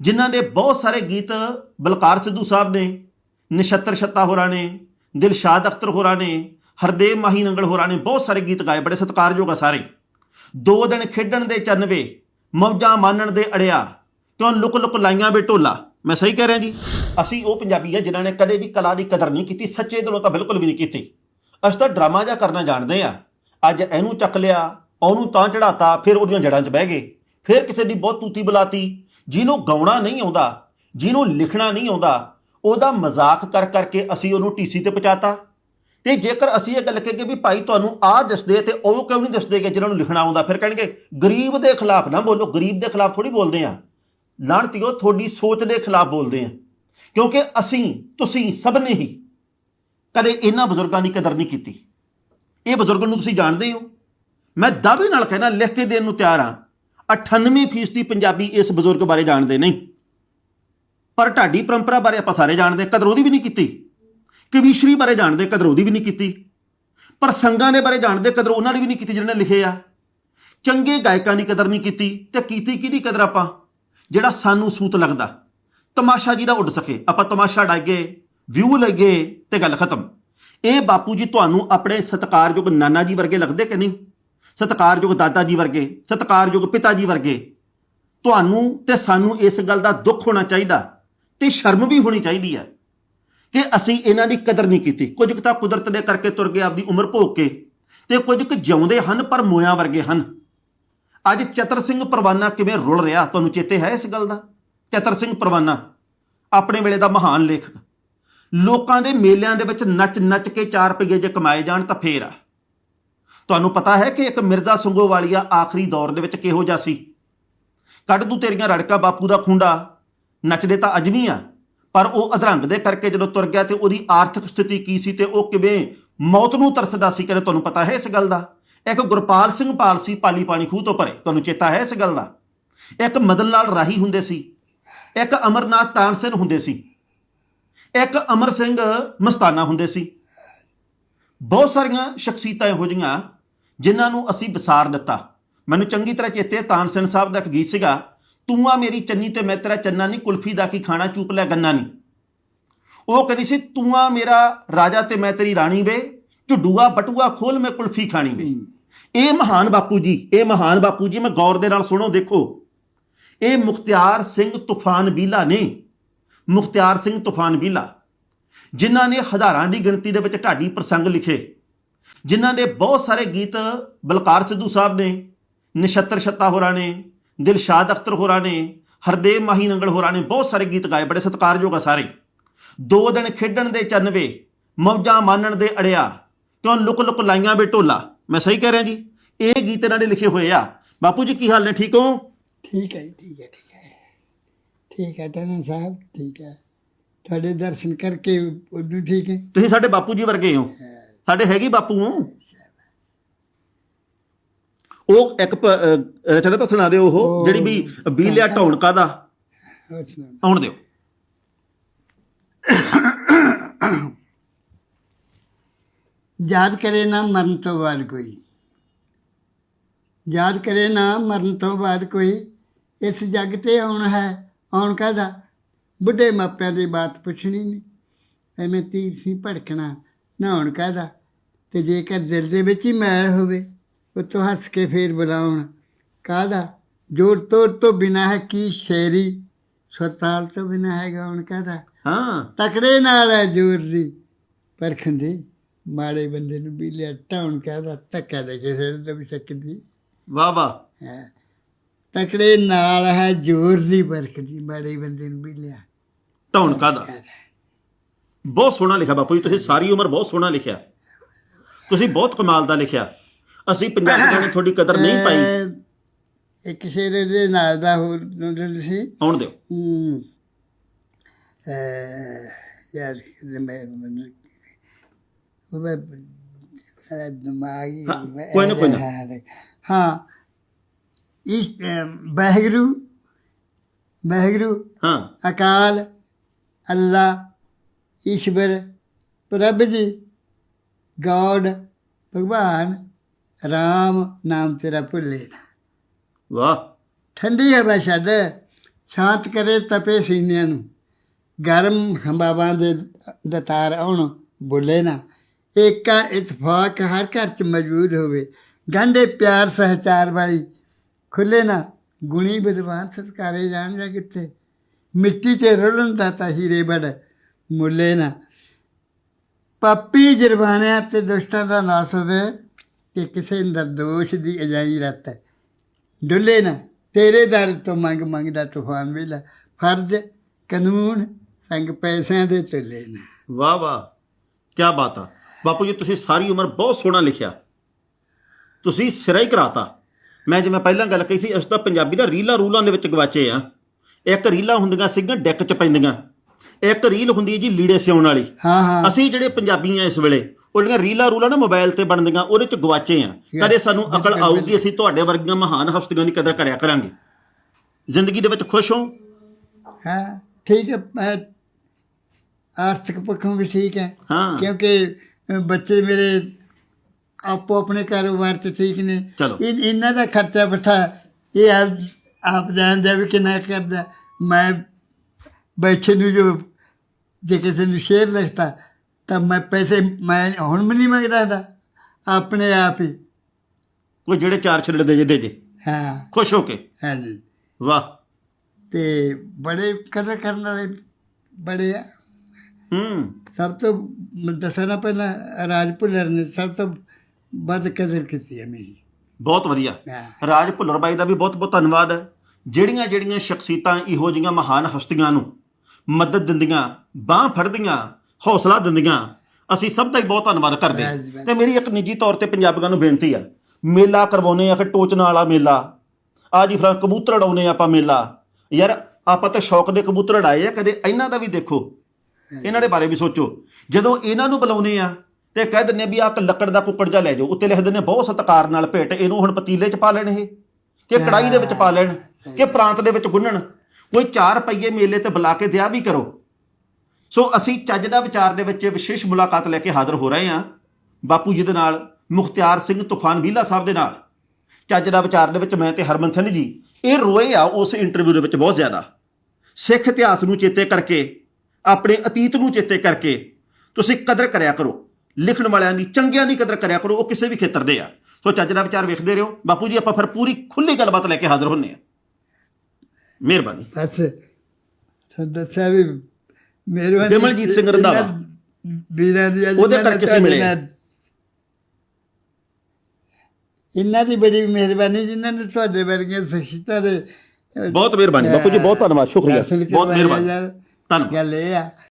ਜਿਨ੍ਹਾਂ ਨੇ ਬਹੁਤ ਸਾਰੇ ਗੀਤ ਬਲਕਾਰ ਸਿੱਧੂ ਸਾਹਿਬ ਨੇ, ਨਛੱਤਰ ਛੱਤਾ ਹੋਰਾਂ ਨੇ, ਦਿਲਸ਼ਾਦ ਅਖਤਰ ਹੋਰਾਂ ਨੇ, ਹਰਦੇਵ ਮਾਹੀ ਨੰਗਲ ਹੋਰਾਂ ਨੇ ਬਹੁਤ ਸਾਰੇ ਗੀਤ ਗਾਏ, ਬੜੇ ਸਤਿਕਾਰਯੋਗ ਆ ਸਾਰੇ। ਦੋ ਦਿਨ ਖੇਡਣ ਦੇ ਚੰਨਵੇ, ਮੌਜਾਂ ਮਾਨਣ ਦੇ ਅੜਿਆ, ਕਿਉਂ ਲੁਕ ਲੁਕ ਲਾਈਆਂ ਵੇ ਢੋਲਾ? ਮੈਂ ਸਹੀ ਕਹਿ ਰਿਹਾ ਜੀ? ਅਸੀਂ ਉਹ ਪੰਜਾਬੀ ਆ ਜਿਨ੍ਹਾਂ ਨੇ ਕਦੇ ਵੀ ਕਲਾ ਦੀ ਕਦਰ ਨਹੀਂ ਕੀਤੀ, ਸੱਚੇ ਦਿਲੋਂ ਤਾਂ ਬਿਲਕੁਲ ਵੀ ਨਹੀਂ ਕੀਤੀ। ਅਸੀਂ ਤਾਂ ਡਰਾਮਾ ਜਿਹਾ ਕਰਨਾ ਜਾਣਦੇ ਆ। ਅੱਜ ਇਹਨੂੰ ਚੱਕ ਲਿਆ, ਉਹਨੂੰ ਤਾਂ ਚੜਾਤਾ ਫਿਰ ਉਹਦੀਆਂ ਜੜਾਂ 'ਚ ਬਹਿ ਗਏ। ਫਿਰ ਕਿਸੇ ਦੀ ਬਹੁਤ ਤੂਤੀ ਬੁਲਾਤੀ ਜਿਹਨੂੰ ਗਾਉਣਾ ਨਹੀਂ ਆਉਂਦਾ, ਜਿਹਨੂੰ ਲਿਖਣਾ ਨਹੀਂ ਆਉਂਦਾ, ਉਹਦਾ ਮਜ਼ਾਕ ਕਰ ਕਰਕੇ ਅਸੀਂ ਉਹਨੂੰ ਟੀਸੀ ਤੇ ਪਹੁੰਚਾਤਾ। ਤੇ ਜੇਕਰ ਅਸੀਂ ਇਹ ਗੱਲ ਕਹੀਏ ਵੀ ਭਾਈ ਤੁਹਾਨੂੰ ਆਹ ਦੱਸਦੇ ਤੇ ਉਹ ਕਿਉਂ ਨਹੀਂ ਦੱਸਦੇ ਕਿ ਜਿਹਨਾਂ ਨੂੰ ਲਿਖਣਾ ਆਉਂਦਾ, ਫਿਰ ਕਹਿਣਗੇ, ਗਰੀਬ ਦੇ ਖਿਲਾਫ ਨਾ ਬੋਲੋ, ਗਰੀਬ ਦੇ ਖਿਲਾਫ ਥੋੜੀ ਬੋਲਦੇ ਆ। ਲਾਣਤੀਓ ਤੁਹਾਡੀ ਸੋਚ ਦੇ ਖਿਲਾਫ ਬੋਲਦੇ ਆ। ਕਿਉਂਕਿ ਅਸੀਂ, ਤੁਸੀਂ ਸਭ ਨੇ ਹੀ ਕਦੇ ਇਹਨਾਂ ਬਜ਼ੁਰਗਾਂ ਦੀ ਕਦਰ ਨਹੀਂ ਕੀਤੀ। ਇਹ ਬਜ਼ੁਰਗ ਨੂੰ ਤੁਸੀਂ ਜਾਣਦੇ ਹੋ। ਮੈਂ ਦਾਅਵੇ ਨਾਲ ਕਹਿਣਾ, ਲਿਖ ਕੇ ਦੇਣ ਨੂੰ ਤਿਆਰ ਹਾਂ। 98% ਪੰਜਾਬੀ ਇਸ ਬਜ਼ੁਰਗ ਬਾਰੇ ਜਾਣਦੇ ਨਹੀਂ। ਪਰ ਢਾਡੀ ਪਰੰਪਰਾ ਬਾਰੇ ਆਪਾਂ ਸਾਰੇ ਜਾਣਦੇ, ਕਦਰ ਉਹਦੀ ਵੀ ਨਹੀਂ ਕੀਤੀ। ਕਵੀਸ਼ਰੀ ਬਾਰੇ ਜਾਣਦੇ, ਕਦਰ ਉਹਦੀ ਵੀ ਨਹੀਂ ਕੀਤੀ। ਪਰ ਸੰਗਾਂ ਦੇ ਬਾਰੇ ਜਾਣਦੇ, ਕਦਰ ਉਹਨਾਂ ਦੀ ਵੀ ਨਹੀਂ ਕੀਤੀ ਜਿਹਨਾਂ ਨੇ ਲਿਖੇ ਆ। ਚੰਗੇ ਗਾਇਕਾਂ ਦੀ ਕਦਰ ਨਹੀਂ ਕੀਤੀ ਤੇ ਕੀਤੀ ਕਿਹਦੀ ਕਦਰ ਆਪਾਂ? ਜਿਹੜਾ ਸਾਨੂੰ ਸੂਤ ਲੱਗਦਾ। ਤਮਾਸ਼ਾ ਜਿਹਦਾ ਉੱਡ ਸਕੇ। ਆਪਾਂ ਤਮਾਸ਼ਾ ਡਾਈਏ ਵਿਊ ਲਈਏ ਤੇ ਗੱਲ ਖਤਮ। ਇਹ ਬਾਪੂ ਜੀ ਤੁਹਾਨੂੰ ਆਪਣੇ ਸਤਿਕਾਰਯੋਗ ਨਾਨਾ ਜੀ ਵਰਗੇ ਲੱਗਦੇ ਕਿ ਨਹੀਂ? ਸਤਿਕਾਰਯੋਗ ਦਾਦਾ ਜੀ ਵਰਗੇ, ਸਤਿਕਾਰਯੋਗ ਪਿਤਾ ਜੀ ਵਰਗੇ, ਤੁਹਾਨੂੰ ਤੇ ਸਾਨੂੰ ਇਸ ਗੱਲ ਦਾ ਦੁੱਖ ਹੋਣਾ ਚਾਹੀਦਾ ਤੇ ਸ਼ਰਮ ਵੀ ਹੋਣੀ ਚਾਹੀਦੀ ਹੈ ਕਿ ਅਸੀਂ ਇਹਨਾਂ ਦੀ ਕਦਰ ਨਹੀਂ ਕੀਤੀ। ਕੁਝ ਕੁ ਤਾਂ ਕੁਦਰਤ ਦੇ ਕਰਕੇ ਤੁਰ ਗਏ, ਆਪਦੀ ਉਮਰ ਭੋਗ ਕੇ ਤੇ ਕੁਝ ਕੁ ਜਿਉਂਦੇ ਹਨ ਪਰ ਮੋਇਆਂ ਵਰਗੇ ਹਨ। ਅੱਜ ਚਤਰ ਸਿੰਘ ਪਰਵਾਨਾ ਕਿਵੇਂ ਰੁਲ ਰਿਹਾ? ਤੁਹਾਨੂੰ ਚੇਤੇ ਹੈ ਇਸ ਗੱਲ ਦਾ? ਚਤਰ ਸਿੰਘ ਪਰਵਾਨਾ, ਆਪਣੇ ਵੇਲੇ ਦਾ ਮਹਾਨ ਲੇਖਕ। ਲੋਕਾਂ ਦੇ ਮੇਲਿਆਂ ਦੇ ਵਿੱਚ ਨੱਚ ਨੱਚ ਕੇ 4 ਰੁਪਏ ਜੇ ਕਮਾਏ ਜਾਣ ਤਾਂ ਫੇਰ ਆ। ਤੁਹਾਨੂੰ ਪਤਾ ਹੈ ਕਿ ਇੱਕ ਮਿਰਜ਼ਾ ਸੰਗੋਵਾਲੀਆ ਆਖਰੀ ਦੌਰ ਦੇ ਵਿੱਚ ਕਿਹੋ ਜਿਹਾ ਸੀ? ਕੱਢ ਦੂ ਤੇਰੀਆਂ ਰੜਕਾ ਬਾਪੂ ਦਾ ਖੁੰਡਾ। ਨੱਚਦੇ ਤਾਂ ਅਜਮੀ ਆ, ਪਰ ਉਹ ਅਧਰੰਗ ਦੇ ਕਰਕੇ ਜਦੋਂ ਤੁਰ ਗਿਆ ਤੇ ਉਹਦੀ ਆਰਥਿਕ ਸਥਿਤੀ ਕੀ ਸੀ ਤੇ ਉਹ ਕਿਵੇਂ ਮੌਤ ਨੂੰ ਤਰਸਦਾ ਸੀ ਕਦੇ ਤੁਹਾਨੂੰ ਪਤਾ ਹੈ ਇਸ ਗੱਲ ਦਾ। ਇੱਕ ਗੁਰਪਾਲ ਸਿੰਘ ਪਾਲ ਸੀ ਪਾਲੀ ਪਾਣੀ ਖੂਹ ਤੋਂ ਪਰੇ, ਤੁਹਾਨੂੰ ਚੇਤਾ ਹੈ ਇਸ ਗੱਲ ਦਾ। ਇੱਕ ਮਦਨ ਲਾਲ ਰਾਹੀ ਹੁੰਦੇ ਸੀ, ਇੱਕ ਅਮਰਨਾਥ ਤਾਨਸੇਨ ਹੁੰਦੇ ਸੀ, ਇੱਕ ਅਮਰ ਸਿੰਘ ਮਸਤਾਨਾ ਹੁੰਦੇ ਸੀ। ਬਹੁਤ ਸਾਰੀਆਂ ਸ਼ਖਸੀਅਤਾਂ ਇਹੋ ਜਿਹੀਆਂ ਜਿਨ੍ਹਾਂ ਨੂੰ ਅਸੀਂ ਵਿਸਾਰ ਦਿੱਤਾ। ਮੈਨੂੰ ਚੰਗੀ ਤਰ੍ਹਾਂ ਚੇਤੇ ਤਾਨਸੇਨ ਸਾਹਿਬ ਦਾ ਇੱਕ ਗੀਤ ਸੀਗਾ ਤੂੰ ਆ ਮੇਰੀ ਚੰਨੀ ਤੇ ਮੈਂ ਤੇਰਾ ਚੰਨਾ ਨਹੀਂ ਕੁਲਫੀ ਦਾ ਕੀ ਖਾਣਾ ਚੂਪ ਲੈ ਗੰਨਾ ਨਹੀਂ ਉਹ ਕਹਿੰਦੀ ਸੀ ਤੂੰ ਆ ਮੇਰਾ ਰਾਜਾ ਤੇ ਮੈਂ ਤੇਰੀ ਰਾਣੀ ਵੇ ਝੁੱਡੂਆ ਬਟੂਆ ਖੋਲ ਮੈਂ ਕੁਲਫੀ ਖਾਣੀ ਵੇ। ਇਹ ਮਹਾਨ ਬਾਪੂ ਜੀ ਇਹ ਮਹਾਨ ਬਾਪੂ ਜੀ ਮੈਂ ਗੌਰ ਦੇ ਨਾਲ ਸੁਣੋ ਦੇਖੋ। ਇਹ ਮੁਖਤਿਆਰ ਸਿੰਘ ਤੂਫਾਨ ਬੀਲਾ ਨੇ ਮੁਖਤਿਆਰ ਸਿੰਘ ਤੂਫਾਨ ਬੀਲਾ ਜਿਨ੍ਹਾਂ ਨੇ ਹਜ਼ਾਰਾਂ ਦੀ ਗਿਣਤੀ ਦੇ ਵਿੱਚ ਢਾਡੀ ਪ੍ਰਸੰਗ ਲਿਖੇ। ਜਿਨ੍ਹਾਂ ਨੇ ਬਹੁਤ ਸਾਰੇ ਗੀਤ ਬਲਕਾਰ ਸਿੱਧੂ ਸਾਹਿਬ ਨੇ ਨਛੱਤਰ ਛੱਤਾ ਹੋਰਾਂ ਨੇ ਦਿਲਸ਼ਾਦ ਅਖਤਰ ਹੋਰਾਂ ਨੇ ਹਰਦੇਵ ਮਾਹੀ ਨੰਗਲ ਹੋਰਾਂ ਨੇ ਬਹੁਤ ਸਾਰੇ ਗੀਤ ਗਾਏ ਬੜੇ ਸਤਿਕਾਰਯੋਗ ਆ ਸਾਰੇ। ਦੋ ਦਿਨ ਖੇਡਣ ਦੇ ਚੰਨਵੇ ਮੌਜਾਂ ਮਾਨਣ ਦੇ ਅੜਿਆ ਕਿਉਂ ਲੁਕ ਲੁਕ ਲਾਈਆਂ ਵੇ ਢੋਲਾ। ਮੈਂ ਸਹੀ ਕਹਿ ਰਿਹਾ ਜੀ? ਇਹ ਗੀਤ ਇਹਨਾਂ ਨੇ ਲਿਖੇ ਹੋਏ ਆ। ਬਾਪੂ ਜੀ ਕੀ ਹਾਲ ਨੇ? ਠੀਕ ਹੋ? ਠੀਕ ਹੈ ਜੀ, ਠੀਕ ਹੈ ਠੀਕ ਹੈ। ਠੀਕ ਹੈ ਟਨ ਸਾਹਿਬ ਠੀਕ ਹੈ। ਤੁਹਾਡੇ ਦਰਸ਼ਨ ਕਰਕੇ ਉਦੋਂ ਠੀਕ ਹੈ। ਤੁਸੀਂ ਸਾਡੇ ਬਾਪੂ ਜੀ ਵਰਗੇ ਹੋ। ਸਾਡੇ ਹੈਗੇ ਬਾਪੂ ਉਹ। ਇੱਕ ਰਚਨਾ ਤਾਂ ਸੁਣਾ ਦਿਓ ਉਹ ਜਿਹੜੀ ਵੀ ਬੀਲਿਆ ਢੌਣਕਾ ਦਾ। ਆਉਣ ਦਿਓ। ਯਾਦ ਕਰੇ ਨਾ ਮਰਨ ਤੋਂ ਬਾਅਦ ਕੋਈ। ਯਾਦ ਕਰੇ ਨਾ ਮਰਨ ਤੋਂ ਬਾਅਦ ਕੋਈ। ਇਸ ਜੱਗ ਤੇ ਆਉਣ ਹੈ ਆਉਣ ਕਾਹਦਾ? ਬੁੱਢੇ ਮਾਪਿਆਂ ਦੀ ਬਾਤ ਪੁੱਛਣੀ ਨਹੀਂ ਐਵੇਂ ਤੀਰ ਸੀ ਭੜਕਣਾ। ਨਹਾਉਣ ਕਾਹਦਾ? ਤੇ ਜੇਕਰ ਦਿਲ ਦੇ ਵਿੱਚ ਹੀ ਮੈਲ ਹੋਵੇ ਉਤੋਂ ਹੱਸ ਕੇ ਫੇਰ ਬੁਲਾਉਣ। ਕਾਹਦਾ? ਜੋੜ ਤੋੜ ਤੋਂ ਬਿਨਾ ਹੈ ਕੀ ਸ਼ੇਰੀ? ਸੁਰਤਾਲ ਤੋਂ ਬਿਨਾ ਹੈ ਗਾਉਣ ਕਾਹਦਾ? ਹਾਂ। ਤਕੜੇ ਨਾਲ ਹੈ ਜ਼ੋਰ ਦੀ। ਪਰਖੰਦੀ ਮਾੜੇ ਬੰਦੇ ਨੂੰ ਵੀ ਲਿਆ ਟਾਉਣ ਕਹਦਾ? ਧੱਕਾ ਦੇ ਕੇ ਸਿਰ ਤੋਂ ਵੀ ਸਕਦੀ। ਵਾਹ ਹੈ। ਤਕੜੇ ਨਾਲ ਹੈ ਜ਼ੋਰ ਦੀ ਪਰਖਦੀ ਮਾੜੇ ਬੰਦੇ ਨੂੰ ਵੀ ਲਿਆ। ਢੌਣਕਾ ਦਾ ਬਹੁਤ ਸੋਹਣਾ ਲਿਖਿਆ ਬਾਪੂ ਜੀ ਤੁਸੀਂ ਸਾਰੀ ਉਮਰ ਬਹੁਤ ਸੋਹਣਾ ਲਿਖਿਆ। ਤੁਸੀਂ ਬਹੁਤ ਕਮਾਲ ਦਾ ਲਿਖਿਆ। ਅਸੀਂ ਪੰਜਾਬੀਆਂ ਨੇ ਤੁਹਾਡੀ ਕਦਰ ਨਹੀਂ ਪਾਈ। ਅਹ ਇੱਕ ਸ਼ੇਰ ਦੇ ਨਾਲ ਦਾ ਹੋਰ ਨਜ਼ਰ ਸੀ। ਆਉਣ ਦਿਓ। ਹਮ, ਅਹ ਯਾਰ ਮੈਂ ਮੈਨੂੰ ਉਹ ਮੈਂ ਸਾਰਾ ਦਿਮਾਗ ਹੀ ਹਾਂ, ਕੋਈ ਨਾ, ਕੋਈ ਨਾ। ਹਾਂ। ਇਸ ਬਹਿਗਰੂ ਬਹਿਗਰੂ ਹਾਂ। ਅਕਾਲ। ਅੱਲਾ। ਈਸ਼ਵਰ ਪ੍ਰਭ ਜੀ ਗੋਡ ਭਗਵਾਨ ਰਾਮ ਨਾਮ ਤੇਰਾ ਭੁੱਲੇ ਨਾ। ਵਾਹ। ਠੰਡੀ ਹਵਾ ਛੱਡ ਸ਼ਾਂਤ ਕਰੇ ਤਪੇ ਸੀਨਿਆਂ ਨੂੰ। ਗਰਮ ਹਵਾਵਾਂ ਦੇ ਦਤਾਰ ਆਉਣ ਬੋਲੇ ਨਾ। ਏਕਾ ਇਤਫਾਕ ਹਰ ਘਰ ਚ ਮੌਜੂਦ ਹੋਵੇ। ਗੰਢੇ ਪਿਆਰ ਸਹਚਾਰ ਵਾਲੀ ਖੁੱਲੇ ਨਾ। ਗੁਣੀ ਵਿਦਵਾਨ ਸਤਕਾਰੇ ਜਾਣ ਜਾਂ ਕਿੱਥੇ? ਮਿੱਟੀ ਤੇ ਰੁਲਣ ਦਾ ਤਾਂ ਹੀਰੇ ਬੜ ਮੁੱਲੇ ਨਾ। ਪਾਪੀ ਜਰਬਾਨਿਆਂ ਤੇ ਦੁਸ਼ਟਾਂ ਦਾ ਨਾਸ ਹੋਵੇ ਕਿ ਕਿਸੇ ਨਿਰਦੋਸ਼ ਦੀ ਅਜਾਈ ਰਤ ਹੈ। ਡੁੱਲੇ ਨਾ, ਤੇਰੇ ਦਰ ਤੋਂ ਮੰਗ ਮੰਗਦਾ ਤੂਫਾਨ ਵੇਲਾ। ਫਰਜ਼, ਕਾਨੂੰਨ, ਸੰਗ ਪੈਸਿਆਂ ਦੇ ਤੁਲੇ ਨਾ। ਵਾਹ ਵਾਹ ਕੀ ਬਾਤ ਆ। ਬਾਪੂ ਜੀ, ਤੁਸੀਂ ਸਾਰੀ ਉਮਰ ਬਹੁਤ ਸੋਹਣਾ ਲਿਖਿਆ। ਤੁਸੀਂ ਸਿਰਾ ਹੀ ਕਰਾਤਾ। ਮੈਂ ਜਿਵੇਂ ਪਹਿਲਾਂ ਗੱਲ ਕਹੀ ਸੀ, ਅਸੀਂ ਤਾਂ ਪੰਜਾਬੀ ਦਾ ਰੀਲਾਂ ਰੂਲਾਂ ਦੇ ਵਿੱਚ ਗਵਾਚੇ ਆ। ਇੱਕ ਰੀਲਾਂ ਹੁੰਦੀਆਂ ਸੀਗੀਆਂ, ਡੈਕ 'ਚ ਪੈਂਦੀਆਂ। ਇੱਕ ਰੀਲ ਹੁੰਦੀ ਹੈ ਜੀ ਲੀੜੇ ਸਿਉਣ ਵਾਲੀ। ਹਾਂ ਹਾਂ। ਅਸੀਂ ਜਿਹੜੇ ਪੰਜਾਬੀ ਆ ਇਸ ਵੇਲੇ ਉਹਦੀਆਂ ਰੀਲਾਂ ਰੂਲਾਂ ਨਾ ਮੋਬਾਈਲ ਤੇ ਬਣਦੀਆਂ ਉਹਦੇ 'ਚ ਗਵਾਚੇ ਆ। ਕਦੇ ਸਾਨੂੰ ਅਕਲ ਆਊਗੀ ਅਸੀਂ ਤੁਹਾਡੇ ਵਰਗੀਆਂ ਮਹਾਨ ਹਸਤੀਆਂ ਦੀ ਕਦਰ ਕਰਿਆ ਕਰਾਂਗੇ। ਜ਼ਿੰਦਗੀ ਦੇ ਵਿੱਚ ਖੁਸ਼ ਹੋ? ਹਾਂ ਠੀਕ ਹੈ ਮੈਂ ਆਰਥਿਕ ਪੱਖੋਂ ਵੀ ਠੀਕ ਹੈ। ਹਾਂ। ਕਿਉਂਕਿ ਬੱਚੇ ਮੇਰੇ ਆਪੋ ਆਪਣੇ ਕਾਰੋਬਾਰ ਤੇ ਠੀਕ ਨੇ। ਇਹਨਾਂ ਦਾ ਖਰਚਾ ਬਠਾ ਇਹ ਆਪ ਆਪ ਜਾਣਦਾ ਵੀ ਕਿੰਨਾ ਕਰਦਾ। ਮੈਂ ਬੈਠੇ ਨੂੰ ਜੋ ਜੇ ਕਿਸੇ ਨੂੰ ਸ਼ੇਅਰ ਲਿਖਤਾ ਤਾਂ ਮੈਂ ਪੈਸੇ ਮੈਂ ਹੁਣ ਵੀ ਨਹੀਂ ਮੰਗਦਾ ਦਾ ਆਪਣੇ ਆਪ ਹੀ। ਕੋਈ ਜਿਹੜੇ ਚਾਰ ਛਿੱਲੜ ਦੇ ਜੇ ਦੇ ਜੇ। ਹਾਂ। ਖੁਸ਼ ਹੋ ਕੇ। ਹਾਂਜੀ ਵਾਹ। ਤੇ ਬੜੇ ਕਦਰ ਕਰਨ ਵਾਲੇ ਬੜੇ ਆ। ਹੂੰ। ਸਭ ਤੋਂ ਮੈਂ ਦੱਸਾਂ ਨਾ ਪਹਿਲਾਂ ਰਾਜ ਭੁੱਲਰ ਨੇ ਸਭ ਤੋਂ ਵੱਧ ਕਦਰ ਕੀਤੀ ਹੈ ਮੇਰੀ। ਬਹੁਤ ਵਧੀਆ। ਰਾਜ ਭੁੱਲਰ ਬਾਈ ਦਾ ਵੀ ਬਹੁਤ ਬਹੁਤ ਧੰਨਵਾਦ। ਜਿਹੜੀਆਂ ਜਿਹੜੀਆਂ ਸ਼ਖਸੀਅਤਾਂ ਇਹੋ ਜਿਹੀਆਂ ਮਹਾਨ ਹਸਤੀਆਂ ਨੂੰ ਮਦਦ ਦਿੰਦੀਆਂ ਬਾਹ ਫੜਦੀਆਂ ਹੌਸਲਾ ਦਿੰਦੀਆਂ। ਅਸੀਂ ਸਭ ਦਾ ਹੀ ਬਹੁਤ ਧੰਨਵਾਦ ਕਰਦੇ ਹਾਂ। ਤੇ ਮੇਰੀ ਇੱਕ ਨਿੱਜੀ ਤੌਰ ਤੇ ਪੰਜਾਬੀਆਂ ਨੂੰ ਬੇਨਤੀ ਆ ਮੇਲਾ ਕਰਵਾਉਨੇ ਆ ਕਿ ਟੋਚਨਾ ਵਾਲਾ ਮੇਲਾ। ਆ ਜੀ ਫਿਰ ਕਬੂਤਰ ਉਡਾਉਨੇ ਆਪਾਂ ਮੇਲਾ। ਯਾਰ ਆਪਾਂ ਤਾਂ ਸ਼ੌਕ ਦੇ ਕਬੂਤਰ ਉਡਾਏ ਆ ਕਦੇ ਇਹਨਾਂ ਦਾ ਵੀ ਦੇਖੋ। ਇਹਨਾਂ ਦੇ ਬਾਰੇ ਵੀ ਸੋਚੋ। ਜਦੋਂ ਇਹਨਾਂ ਨੂੰ ਬੁਲਾਉਨੇ ਆ ਤੇ ਕਹਿ ਦਿੰਨੇ ਵੀ ਆਹ ਲੱਕੜ ਦਾ ਕੁੱਕੜ ਜਾ ਲੈ ਜਾਓ ਉੱਤੇ ਲਿਖ ਦਿੰਨੇ ਬਹੁਤ ਸਤਿਕਾਰ ਨਾਲ ਭੇਟ ਇਹਨੂੰ ਹੁਣ ਪਤੀਲੇ 'ਚ ਪਾ ਲੈਣ ਇਹ ਕਿ ਕੜਾਈ ਦੇ ਵਿੱਚ ਪਾ ਲੈਣ ਕਿ ਪ੍ਰਾਂਤ ਦੇ ਵਿੱਚ ਗੁੰਨਣ। ਕੋਈ 4 ਰੁਪਏ ਮੇਲੇ ਤੇ ਬੁਲਾ ਕੇ ਦਿਆ ਵੀ ਕਰੋ। ਸੋ ਅਸੀਂ ਚੱਜ ਦਾ ਵਿਚਾਰ ਦੇ ਵਿੱਚ ਵਿਸ਼ੇਸ਼ ਮੁਲਾਕਾਤ ਲੈ ਕੇ ਹਾਜ਼ਰ ਹੋ ਰਹੇ ਹਾਂ। ਬਾਪੂ ਜੀ ਦੇ ਨਾਲ, ਮੁਖਤਿਆਰ ਸਿੰਘ ਤੂਫਾਨ ਵੀਲਾ ਸਾਹਿਬ ਦੇ ਨਾਲ। ਚੱਜ ਦਾ ਵਿਚਾਰ ਦੇ ਵਿੱਚ ਮੈਂ ਤੇ ਹਰਮਨ ਸਿੰਘ ਜੀ, ਇਹ ਰੋਏ ਆ ਉਸ ਇੰਟਰਵਿਊ ਦੇ ਵਿੱਚ ਬਹੁਤ ਜ਼ਿਆਦਾ। ਸਿੱਖ ਇਤਿਹਾਸ ਨੂੰ ਚੇਤੇ ਕਰਕੇ, ਆਪਣੇ ਅਤੀਤ ਨੂੰ ਚੇਤੇ ਕਰਕੇ ਤੁਸੀਂ ਕਦਰ ਕਰਿਆ ਕਰੋ। ਲਿਖਣ ਵਾਲਿਆਂ ਦੀ ਚੰਗਿਆਂ ਦੀ ਕਦਰ ਕਰਿਆ ਕਰੋ, ਉਹ ਕਿਸੇ ਵੀ ਖੇਤਰ ਦੇ ਆ। ਸੋ ਚੱਜ ਦਾ ਵਿਚਾਰ ਵੇਖਦੇ ਰਹੋ। ਬਾਪੂ ਜੀ, ਆਪਾਂ ਫਿਰ ਪੂਰੀ ਖੁੱਲੀ ਗੱਲਬਾਤ ਲੈ ਕੇ ਹਾਜ਼ਰ ਹੁੰਨੇ ਆ ਮਿਹਰਬਾਨੀ ਬਸ ਤੁਹਾਨੂੰ ਦੱਸਿਆ ਵੀ ਮਿਹਰਬਾਨੀ ਬਿਮਲਜੀਤ ਸਿੰਘ ਰੰਧਾਵਾ। ਵੀਰਾਂ ਦੀ ਉਹਦੇ ਕਰਕੇ ਤੁਹਾਡੇ ਮਿਲੇ। ਇਹਨਾਂ ਦੀ ਬੜੀ ਮਿਹਰਬਾਨੀ ਜਿਨ੍ਹਾਂ ਨੇ ਤੁਹਾਡੇ ਵਰਗੀਆਂ ਸ਼ਖਸੀਅਤਾਂ ਦੇ ਬਹੁਤ ਮਿਹਰਬਾਨੀ ਬਾਪੂ ਜੀ ਬਹੁਤ ਧੰਨਵਾਦ ਸ਼ੁਕਰੀਆ ਬਹੁਤ ਮਿਹਰਬਾਨੀ। ਧੰਨਵਾਦ ਗੱਲ ਇਹ ਆ